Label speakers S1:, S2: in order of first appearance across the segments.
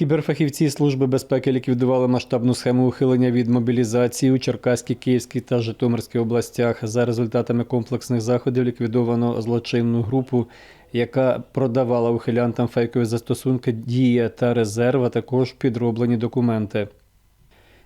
S1: Кіберфахівці Служби безпеки ліквідували масштабну схему ухилення від мобілізації у Черкаській, Київській та Житомирській областях. За результатами комплексних заходів ліквідовано злочинну групу, яка продавала ухилянтам фейкові застосунки Дія та резерв, також підроблені документи.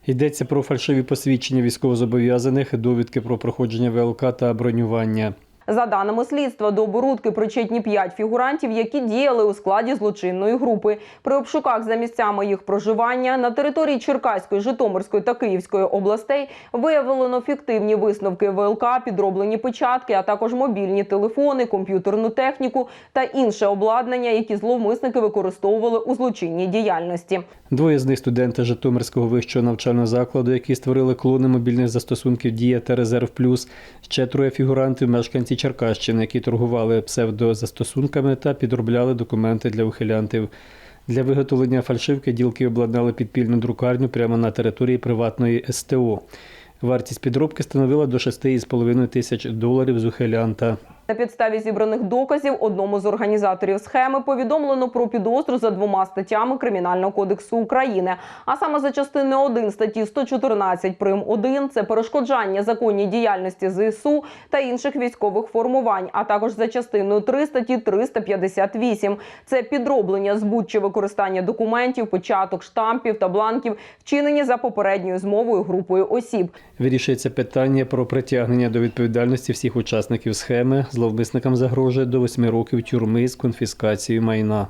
S1: Йдеться про фальшиві посвідчення військовозобов'язаних, довідки про проходження ВЛК та бронювання.
S2: За даними слідства, до оборудки причетні п'ять фігурантів, які діяли у складі злочинної групи. При обшуках за місцями їх проживання на території Черкаської, Житомирської та Київської областей виявлено фіктивні висновки ВЛК, підроблені печатки, а також мобільні телефони, комп'ютерну техніку та інше обладнання, які зловмисники використовували у злочинній діяльності.
S1: Двоє з них студенти Житомирського вищого навчального закладу, які створили клони мобільних застосунків Дія та Резерв Плюс. Ще троє фігурантів мешканці Черкащини, які торгували псевдозастосунками та підробляли документи для ухилянтів. Для виготовлення фальшивки ділки обладнали підпільну друкарню прямо на території приватної СТО. Вартість підробки становила до 6,5 тисяч доларів з ухилянта.
S2: На підставі зібраних доказів одному з організаторів схеми повідомлено про підозру за двома статтями Кримінального кодексу України, а саме за частиною 1 статті 114 прим. 1 – це перешкоджання законній діяльності ЗСУ та інших військових формувань, а також за частиною 3 статті 358 – це підроблення збут чи використання документів, початок, штампів та бланків, вчинені за попередньою змовою групою осіб.
S1: Вирішується питання про притягнення до відповідальності всіх учасників схеми. Зловмисникам загрожує до 8 років тюрми з конфіскацією майна.